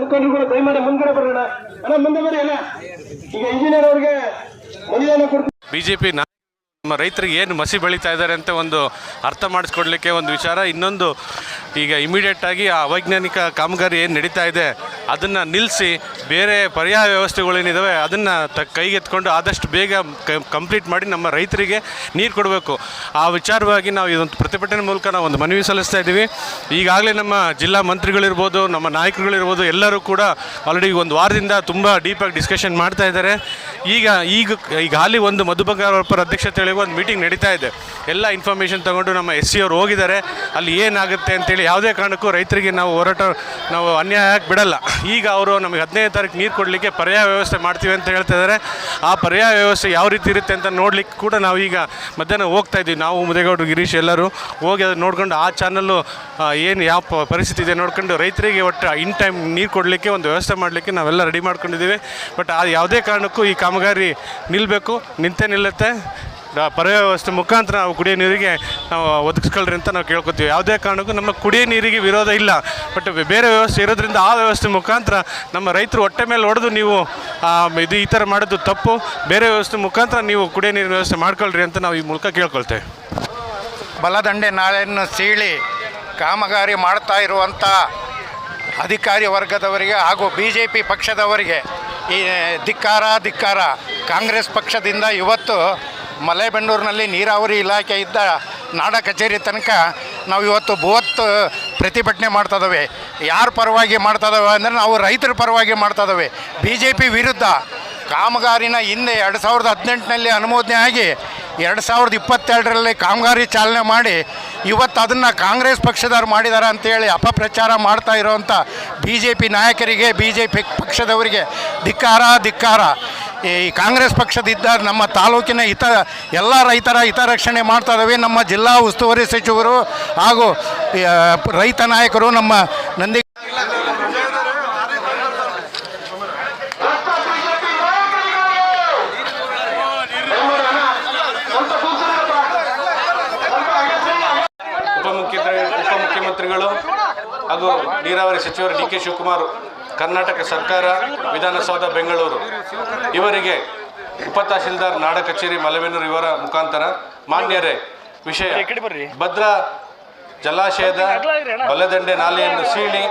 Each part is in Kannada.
ಮುಖಂಡರುಗಳು ದಯಮಾಡಿ ಮುಂದೆ ಬರೋಣ. ಅಣ್ಣ, ಮುಂದೆ ಬರ ಈಗ ಇಂಜಿನಿಯರ್ ಅವ್ರಿಗೆ ಕೊಡ್ತೀವಿ ಬಿಜೆಪಿ ನಮ್ಮ ರೈತರಿಗೆ ಏನು ಮಸಿ ಬೆಳೀತಾ ಇದ್ದಾರೆ ಅಂತ ಒಂದು ಅರ್ಥ ಮಾಡಿಸ್ಕೊಡ್ಲಿಕ್ಕೆ ಒಂದು ವಿಚಾರ. ಇನ್ನೊಂದು, ಈಗ ಇಮಿಡಿಯೇಟ್ ಆಗಿ ಆ ಅವೈಜ್ಞಾನಿಕ ಕಾಮಗಾರಿ ಏನು ನಡೀತಾ ಇದೆ, ಅದನ್ನು ನಿಲ್ಲಿಸಿ ಬೇರೆ ಪರ್ಯಾಯ ವ್ಯವಸ್ಥೆಗಳೇನಿದ್ದಾವೆ ಅದನ್ನು ತ, ಕೈಗೆತ್ಕೊಂಡು ಆದಷ್ಟು ಬೇಗ ಕಂಪ್ಲೀಟ್ ಮಾಡಿ ನಮ್ಮ ರೈತರಿಗೆ ನೀರು ಕೊಡಬೇಕು. ಆ ವಿಚಾರವಾಗಿ ನಾವು ಇದೊಂದು ಪ್ರತಿಭಟನೆ ಮೂಲಕ ನಾವು ಒಂದು ಮನವಿ ಸಲ್ಲಿಸ್ತಾ ಇದ್ದೀವಿ. ಈಗಾಗಲೇ ನಮ್ಮ ಜಿಲ್ಲಾ ಮಂತ್ರಿಗಳಿರ್ಬೋದು, ನಮ್ಮ ನಾಯಕರುಗಳಿರ್ಬೋದು, ಎಲ್ಲರೂ ಕೂಡ ಆಲ್ರೆಡಿ ಒಂದು ವಾರದಿಂದ ತುಂಬ ಡೀಪಾಗಿ ಡಿಸ್ಕಷನ್ ಮಾಡ್ತಾ ಇದ್ದಾರೆ. ಈಗ ಈಗ ಈಗ ಹಾಲಿ ಒಂದು ಮಧು ಬಂಗಾರಪ್ಪರ ಅಧ್ಯಕ್ಷತೆಯಲ್ಲಿ ಒಂದು ಮೀಟಿಂಗ್ ನಡೀತಾ ಇದೆ. ಎಲ್ಲ ಇನ್ಫಾರ್ಮೇಷನ್ ತಗೊಂಡು ನಮ್ಮ ಎಸ್ ಸಿ ಅವರು ಹೋಗಿದ್ದಾರೆ. ಅಲ್ಲಿ ಏನಾಗುತ್ತೆ ಅಂತೇಳಿ ಯಾವುದೇ ಕಾರಣಕ್ಕೂ ರೈತರಿಗೆ ನಾವು ಹೋರಾಟ, ನಾವು ಅನ್ಯಾಯ ಬಿಡಲ್ಲ. ಈಗ ಅವರು ನಮಗೆ ಹದಿನೈದು ತಾರೀಕು ನೀರು ಕೊಡಲಿಕ್ಕೆ ಪರ್ಯಾಯ ವ್ಯವಸ್ಥೆ ಮಾಡ್ತೀವಿ ಅಂತ ಹೇಳ್ತಾ ಇದ್ದಾರೆ ಆ ಪರ್ಯಾಯ ವ್ಯವಸ್ಥೆ ಯಾವ ರೀತಿ ಇರುತ್ತೆ ಅಂತ ನೋಡಲಿಕ್ಕೆ ಕೂಡ ನಾವು ಈಗ ಮಧ್ಯಾಹ್ನ ಹೋಗ್ತಾ ಇದ್ದೀವಿ. ನಾವು ಮುದೇಗೌಡರು, ಗಿರೀಶ್ ಎಲ್ಲರೂ ಹೋಗಿ ಅದು ನೋಡ್ಕೊಂಡು ಆ ಚಾನಲ್ಲು ಏನು ಯಾವ ಪರಿಸ್ಥಿತಿ ಇದೆ ನೋಡ್ಕೊಂಡು ರೈತರಿಗೆ ಒಟ್ಟು ಇನ್ ಟೈಮ್ ನೀರು ಕೊಡಲಿಕ್ಕೆ ಒಂದು ವ್ಯವಸ್ಥೆ ಮಾಡಲಿಕ್ಕೆ ನಾವೆಲ್ಲ ರೆಡಿ ಮಾಡ್ಕೊಂಡಿದ್ದೀವಿ. ಬಟ್ ಅದು ಯಾವುದೇ ಕಾರಣಕ್ಕೂ ಈ ಕಾಮಗಾರಿ ನಿಲ್ಲಬೇಕು ನಿಂತೇ ನಿಲ್ಲುತ್ತೆ. ವ್ಯವಸ್ಥೆ ಮುಖಾಂತರ ನಾವು ಕುಡಿಯೋ ನೀರಿಗೆ ನಾವು ಒದಗಿಸ್ಕೊಳ್ರಿ ಅಂತ ನಾವು ಕೇಳ್ಕೊತೀವಿ. ಯಾವುದೇ ಕಾರಣಕ್ಕೂ ನಮ್ಮ ಕುಡಿಯೋ ನೀರಿಗೆ ವಿರೋಧ ಇಲ್ಲ. ಬಟ್ ಬೇರೆ ವ್ಯವಸ್ಥೆ ಇರೋದ್ರಿಂದ ಆ ವ್ಯವಸ್ಥೆ ಮುಖಾಂತರ ನಮ್ಮ ರೈತರು ಹೊಟ್ಟೆ ಮೇಲೆ ಹೊಡೆದು ನೀವು ಇದು ಈ ಥರ ಮಾಡೋದು ತಪ್ಪು. ಬೇರೆ ವ್ಯವಸ್ಥೆ ಮುಖಾಂತರ ನೀವು ಕುಡಿಯೋ ನೀರಿನ ವ್ಯವಸ್ಥೆ ಮಾಡ್ಕೊಳ್ರಿ ಅಂತ ನಾವು ಈ ಮೂಲಕ ಕೇಳ್ಕೊಳ್ತೇವೆ. ಬಲದಂಡೆ ನಾಳೆಯನ್ನು ಸೀಳಿ ಕಾಮಗಾರಿ ಮಾಡ್ತಾ ಇರುವಂಥ ಅಧಿಕಾರಿ ವರ್ಗದವರಿಗೆ ಹಾಗೂ ಬಿ ಜೆ ಪಿ ಪಕ್ಷದವರಿಗೆ ಈ ಧಿಕ್ಕಾರ ಧಿಕ್ಕಾರ ಕಾಂಗ್ರೆಸ್ ಪಕ್ಷದಿಂದ ಇವತ್ತು ಮಲೆಬೆನ್ನೂರಿನಲ್ಲಿ ನೀರಾವರಿ ಇಲಾಖೆ ಇದ್ದ ನಾಡ ಕಚೇರಿ ತನಕ ನಾವು ಇವತ್ತು ಬೃಹತ್ ಪ್ರತಿಭಟನೆ ಮಾಡ್ತಾಯಿದ್ದಾವೆ ಯಾರ ಪರವಾಗಿ ಮಾಡ್ತದವೆ ಅಂದರೆ ನಾವು ರೈತರ ಪರವಾಗಿ ಮಾಡ್ತಾಯಿದ್ದಾವೆ ಬಿ ಜೆ ಪಿ ವಿರುದ್ಧ ಕಾಮಗಾರಿನ ಹಿಂದೆ ಎರಡು ಸಾವಿರದ ಹದಿನೆಂಟರಲ್ಲಿ ಅನುಮೋದನೆ ಆಗಿ ಎರಡು ಸಾವಿರದ ಇಪ್ಪತ್ತೆರಡರಲ್ಲಿ ಕಾಮಗಾರಿ ಚಾಲನೆ ಮಾಡಿ ಇವತ್ತು ಅದನ್ನು ಕಾಂಗ್ರೆಸ್ ಪಕ್ಷದವ್ರು ಮಾಡಿದ್ದಾರೆ ಅಂತೇಳಿ ಅಪಪ್ರಚಾರ ಮಾಡ್ತಾ ಇರೋವಂಥ ಬಿ ಜೆ ಪಿ ನಾಯಕರಿಗೆ ಬಿ ಜೆ ಪಿ ಪಕ್ಷದವರಿಗೆ ಧಿಕ್ಕಾರ ಧಿಕ್ಕಾರ. ಈ ಕಾಂಗ್ರೆಸ್ ಪಕ್ಷದಿದ್ದ ನಮ್ಮ ತಾಲೂಕಿನ ಹಿತ, ಎಲ್ಲ ರೈತರ ಹಿತರಕ್ಷಣೆ ಮಾಡ್ತಾ ಇದ್ದಾವೆ ನಮ್ಮ ಜಿಲ್ಲಾ ಉಸ್ತುವಾರಿ ಸಚಿವರು ಹಾಗೂ ರೈತ ನಾಯಕರು ನಮ್ಮ ನಂದಿ ಉಪಮುಖ್ಯಮಂತ್ರಿ ಉಪಮುಖ್ಯಮಂತ್ರಿಗಳು ಹಾಗೂ ನೀರಾವರಿ ಸಚಿವರು ಡಿ ಕೆ ಶಿವಕುಮಾರ್ ಕರ್ನಾಟಕ ಸರ್ಕಾರ ವಿಧಾನಸೌಧ ಬೆಂಗಳೂರು. ಇವರಿಗೆ ಉಪ ತಹಶೀಲ್ದಾರ್ ನಾಡ ಕಚೇರಿ ಮಲವೇನೂರು ಇವರ ಮುಖಾಂತರ ಮಾನ್ಯರೇ ವಿಷಯ ಭದ್ರಾ ಜಲಾಶಯದ ಬಲದಂಡೆ ನಾಲೆಯನ್ನು ಸೀಳಿ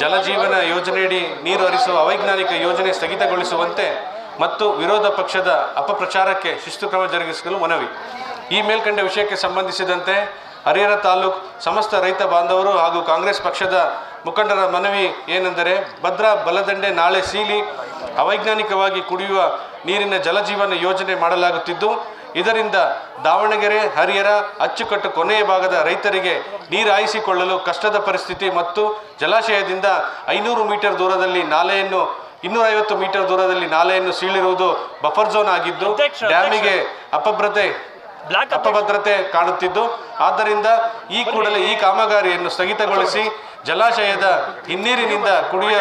ಜಲಜೀವನ ಯೋಜನೆಯಡಿ ನೀರು ಹರಿಸುವ ಅವೈಜ್ಞಾನಿಕ ಯೋಜನೆ ಸ್ಥಗಿತಗೊಳಿಸುವಂತೆ ಮತ್ತು ವಿರೋಧ ಪಕ್ಷದ ಅಪಪ್ರಚಾರಕ್ಕೆ ಶಿಸ್ತು ಕ್ರಮ ಜರುಗಿಸಲು ಮನವಿ. ಈ ಮೇಲ್ಕಂಡ ವಿಷಯಕ್ಕೆ ಸಂಬಂಧಿಸಿದಂತೆ ಹರಿಹರ ತಾಲೂಕು ಸಮಸ್ತ ರೈತ ಬಾಂಧವರು ಹಾಗೂ ಕಾಂಗ್ರೆಸ್ ಪಕ್ಷದ ಮುಖಂಡರ ಮನವಿ ಏನೆಂದರೆ ಭದ್ರಾ ಬಲದಂಡೆ ನಾಳೆ ಸೀಲಿ ಅವೈಜ್ಞಾನಿಕವಾಗಿ ಕುಡಿಯುವ ನೀರಿನ ಜಲಜೀವನ ಯೋಜನೆ ಮಾಡಲಾಗುತ್ತಿದ್ದು ಇದರಿಂದ ದಾವಣಗೆರೆ ಹರಿಹರ ಅಚ್ಚುಕಟ್ಟು ಕೊನೆಯ ಭಾಗದ ರೈತರಿಗೆ ನೀರು ಹಾಯಿಸಿಕೊಳ್ಳಲು ಕಷ್ಟದ ಪರಿಸ್ಥಿತಿ ಮತ್ತು ಜಲಾಶಯದಿಂದ ಐನೂರು ಮೀಟರ್ ದೂರದಲ್ಲಿ ನಾಲೆಯನ್ನು ಇನ್ನೂರೈವತ್ತು ಮೀಟರ್ ದೂರದಲ್ಲಿ ನಾಲೆಯನ್ನು ಸೀಳಿರುವುದು ಬಫರ್ ಝೋನ್ ಆಗಿದ್ದು ಡ್ಯಾಮಿಗೆ ಅಪಭ್ರತೆ ಅಪಭದ್ರತೆ ಕಾಣುತ್ತಿದ್ದು, ಆದ್ದರಿಂದ ಈ ಕೂಡಲೇ ಈ ಕಾಮಗಾರಿಯನ್ನು ಸ್ಥಗಿತಗೊಳಿಸಿ ಜಲಾಶಯದ ಹಿನ್ನೀರಿನಿಂದ ಕುಡಿಯ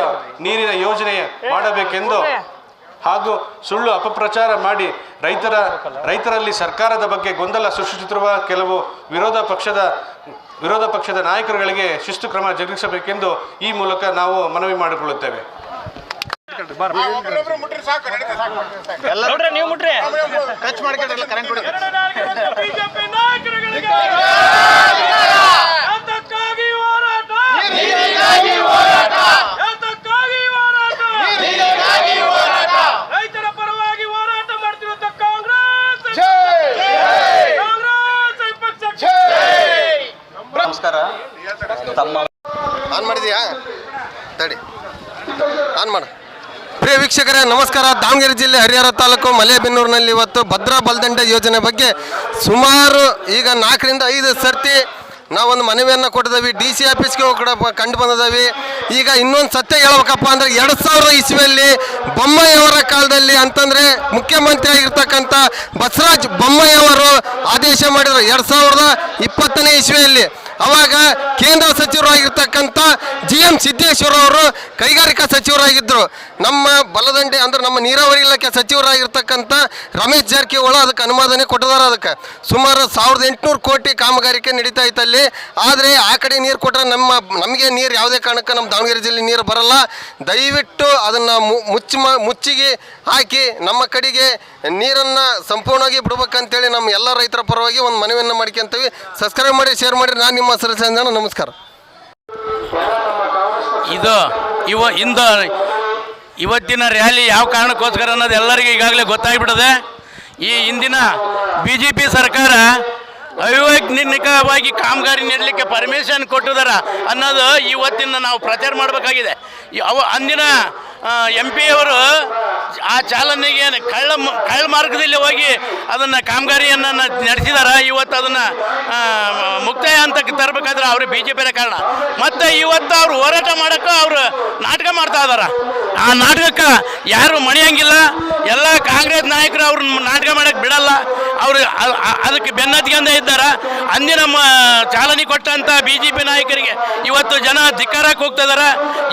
ನೀರಿನ ಯೋಜನೆ ಮಾಡಬೇಕೆಂದು ಹಾಗೂ ಸುಳ್ಳು ಅಪಪ್ರಚಾರ ಮಾಡಿ ರೈತರ, ರೈತರಲ್ಲಿ ಸರ್ಕಾರದ ಬಗ್ಗೆ ಗೊಂದಲ ಸೃಷ್ಟಿಸುತ್ತಿರುವ ಕೆಲವು ವಿರೋಧ ಪಕ್ಷದ ವಿರೋಧ ಪಕ್ಷದ ನಾಯಕರುಗಳಿಗೆ ಶಿಸ್ತು ಕ್ರಮ ಜರುಗಿಸಬೇಕೆಂದು ಈ ಮೂಲಕ ನಾವು ಮನವಿ ಮಾಡಿಕೊಳ್ಳುತ್ತೇವೆ. ನೋಡ್ರಿ ನೀವು ಮುಟ್ರಿ. ಟಚ್ ಮಾಡ್ಕೊಂಡ್ರಲ್ಲ ಕರೆಂಟ್ ಬಿಜೆಪಿ ನಾಯಕರುಗಳಿಗೆ ಯಾತಕ್ಕಾಗಿ ಹೋರಾಟ? ಯಾತಕ್ಕಾಗಿ ಹೋರಾಟ. ರೈತರ ಪರವಾಗಿ ಹೋರಾಟ ಮಾಡ್ತಿರುವಂತ ಕಾಂಗ್ರೆಸ್. ಕಾಂಗ್ರೆಸ್ ಪಕ್ಷ ನಮಸ್ಕಾರ. ತಮ್ಮ ಆನ್ ಮಾಡಿದ್ಯಾ? ತಡಿ. ಆನ್ ಮಾಡು. ಪ್ರಿಯ ವೀಕ್ಷಕರೇ, ನಮಸ್ಕಾರ. ದಾವಣಗೆರೆ ಜಿಲ್ಲೆ ಹರಿಹರ ತಾಲೂಕು ಮಲೇಬೆನ್ನೂರಿನಲ್ಲಿ ಇವತ್ತು ಭದ್ರಾ ಬಲದಂಡೆ ಯೋಜನೆ ಬಗ್ಗೆ ಸುಮಾರು ಈಗ ನಾಲ್ಕರಿಂದ ಐದು ಸರ್ತಿ ನಾವೊಂದು ಮನವಿಯನ್ನು ಕೊಟ್ಟಿದ್ದೀವಿ. ಡಿ ಸಿ ಆಫೀಸ್ಗೆ ಕೂಡ ಕಂಡು ಬಂದಿದ್ದೀವಿ. ಈಗ ಇನ್ನೊಂದು ಸತ್ಯ ಹೇಳ್ಬೇಕಪ್ಪ ಅಂದರೆ ಎರಡು ಸಾವಿರದ ಇಸ್ವಿಯಲ್ಲಿ ಬೊಮ್ಮಾಯಿಯವರ ಕಾಲದಲ್ಲಿ ಅಂತಂದರೆ ಮುಖ್ಯಮಂತ್ರಿ ಆಗಿರ್ತಕ್ಕಂಥ ಬಸವರಾಜ್ ಬೊಮ್ಮಾಯಿಯವರು ಆದೇಶ ಮಾಡಿದರು. ಎರಡು ಸಾವಿರದ ಇಪ್ಪತ್ತನೇ ಇಸ್ವಿಯಲ್ಲಿ ಅವಾಗ ಕೇಂದ್ರ ಸಚಿವರಾಗಿರ್ತಕ್ಕಂಥ ಜಿ ಎಂ ಸಿದ್ದೇಶ್ವರ ಅವರು ಕೈಗಾರಿಕಾ ಸಚಿವರಾಗಿದ್ದರು. ನಮ್ಮ ಬಲದಂಡೆ ಅಂದ್ರೆ ನಮ್ಮ ನೀರಾವರಿ ಇಲಾಖೆ ಸಚಿವರಾಗಿರ್ತಕ್ಕಂಥ ರಮೇಶ್ ಜಾರಕಿಹೊಳಿ ಅದಕ್ಕೆ ಅನುಮೋದನೆ ಕೊಟ್ಟಿದ್ದಾರೆ ಅದಕ್ಕೆ. ಸುಮಾರು ಸಾವಿರದ ಎಂಟುನೂರು ಕೋಟಿ ಕಾಮಗಾರಿಕೆ ನಡೀತಾ ಇತ್ತು ಅಲ್ಲಿ. ಆದರೆ ಆ ಕಡೆ ನೀರು ಕೊಟ್ಟರೆ ನಮ್ಮ, ನಮಗೆ ನೀರು ಯಾವುದೇ ಕಾರಣಕ್ಕೆ ನಮ್ಮ ದಾವಣಗೆರೆ ಜಿಲ್ಲೆ ನೀರು ಬರಲ್ಲ. ದಯವಿಟ್ಟು ಅದನ್ನು ಮುಚ್ಚಿ ಮುಚ್ಚಿಗೆ ಹಾಕಿ ನಮ್ಮ ಕಡೆಗೆ ನೀರನ್ನು ಸಂಪೂರ್ಣವಾಗಿ ಬಿಡ್ಬೇಕಂತೇಳಿ ನಮ್ಮ ಎಲ್ಲ ರೈತರ ಪರವಾಗಿ ಒಂದು ಮನವಿಯನ್ನು ಮಾಡ್ಕೊಂತೀವಿ. ಸಬ್ಸ್ಕ್ರೈಬ್ ಮಾಡಿ, ಶೇರ್ ಮಾಡಿ, ನಾನು ನಿಮ್ಮ ಹೆಸರು ನಮಸ್ಕಾರ. ಇದು ಇವ ಇಂದ ಇವತ್ತಿನ ರ್ಯಾಲಿ ಯಾವ ಕಾರಣಕ್ಕೋಸ್ಕರ ಅನ್ನೋದು ಎಲ್ಲರಿಗೂ ಈಗಾಗಲೇ ಗೊತ್ತಾಗ್ಬಿಡದೆ ಈ ಇಂದಿನ ಬಿ ಜೆ ಪಿ ಸರ್ಕಾರ ಅವೈಜ್ಞಾನಿಕವಾಗಿ ಕಾಮಗಾರಿ ನೀಡಲಿಕ್ಕೆ ಪರ್ಮಿಷನ್ ಕೊಟ್ಟಿದಾರ ಅನ್ನೋದು ಇವತ್ತಿನ ನಾವು ಪ್ರಚಾರ ಮಾಡಬೇಕಾಗಿದೆ. ಅವ ಅಂದಿನ ಎಂ ಪಿ ಅವರು ಆ ಚಾಲನೆಗೆ ಕಳ್ಳ ಕಳ್ಳ ಮಾರ್ಗದಲ್ಲಿ ಹೋಗಿ ಅದನ್ನು ಕಾಮಗಾರಿಯನ್ನು ನಡೆಸಿದಾರ. ಇವತ್ತು ಅದನ್ನು ಮುಕ್ತಾಯ ಅಂತ ತರಬೇಕಾದ್ರೆ ಅವರು ಬಿ ಜೆ ಕಾರಣ. ಮತ್ತು ಇವತ್ತು ಅವ್ರು ಹೋರಾಟ ಮಾಡೋಕ್ಕೆ ಅವರು ನಾಟಕ ಮಾಡ್ತಾ ಇದಾರ. ಆ ನಾಟಕಕ್ಕೆ ಯಾರು ಮಣಿಯಂಗಿಲ್ಲ. ಎಲ್ಲ ಕಾಂಗ್ರೆಸ್ ನಾಯಕರು ಅವ್ರನ್ನ ನಾಟಕ ಮಾಡಕ್ಕೆ ಬಿಡಲ್ಲ. ಅವರು ಅದಕ್ಕೆ ಬೆನ್ನತ್ಕೊಂಡ ಇದ್ದಾರೆ. ಅಂದಿನ ಮ, ಚಾಲನೆ ಕೊಟ್ಟಂಥ ಬಿ ಜೆ ಪಿ ನಾಯಕರಿಗೆ ಇವತ್ತು ಜನ ಧಿಕ್ಕಾರಕ್ಕೆ ಹೋಗ್ತಾ ಇದಾರೆ.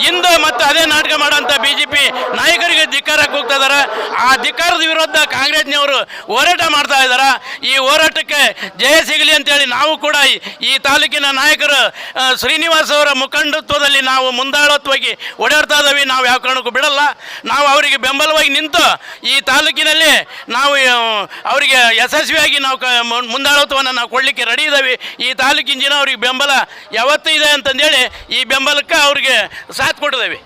ಇಂದು ಮತ್ತೆ ಅದೇ ನಾಟಕ ಮಾಡೋಂಥ ಬಿ ಜೆ ಪಿ ನಾಯಕರಿಗೆ ಧಿಕ್ಕಾರಕ್ಕೆ ಹೋಗ್ತಾ ಇದಾರೆ. ಆ ಧಿಕ್ಕಾರದ ವಿರುದ್ಧ ಕಾಂಗ್ರೆಸ್ನವರು ಹೋರಾಟ ಮಾಡ್ತಾ ಇದ್ದಾರೆ ಈ ಹೋರಾಟಕ್ಕೆ ಜಯ ಸಿಗಲಿ ಅಂತೇಳಿ ನಾವು ಕೂಡ ಈ- ತಾಲೂಕಿನ ನಾಯಕರು ಶ್ರೀನಿವಾಸ್ ಅವರ ಮುಖಂಡತ್ವದಲ್ಲಿ ನಾವು ಮುಂದಾಳತ್ವವಾಗಿ ಓಡಾಡ್ತಾ ಇದ್ದೀವಿ ನಾವು ಯಾವ ಕಾರಣಕ್ಕೂ ಬಿಡಲ್ಲ. ನಾವು ಅವರಿಗೆ ಬೆಂಬಲವಾಗಿ ನಿಂತು ಈ ತಾಲೂಕಿನಲ್ಲಿ ನಾವು ಅವರಿಗೆ ಅವರಿಗೆ ಯಶಸ್ವಿಯಾಗಿ ನಾವು ಕ ಮುಂದಾಳತ್ವವನ್ನು ನಾವು ಕೊಡಲಿಕ್ಕೆ ರೆಡಿ ಇದ್ದಾವೆ ಈ ತಾಲೂಕಿನ ಜನ ಅವ್ರಿಗೆ ಬೆಂಬಲ ಯಾವತ್ತೂ ಇದೆ ಅಂತಂದೇಳಿ ಈ ಬೆಂಬಲಕ್ಕೆ ಅವ್ರಿಗೆ ಸಾಥ್ ಕೊಟ್ಟಿದ್ದೇವೆ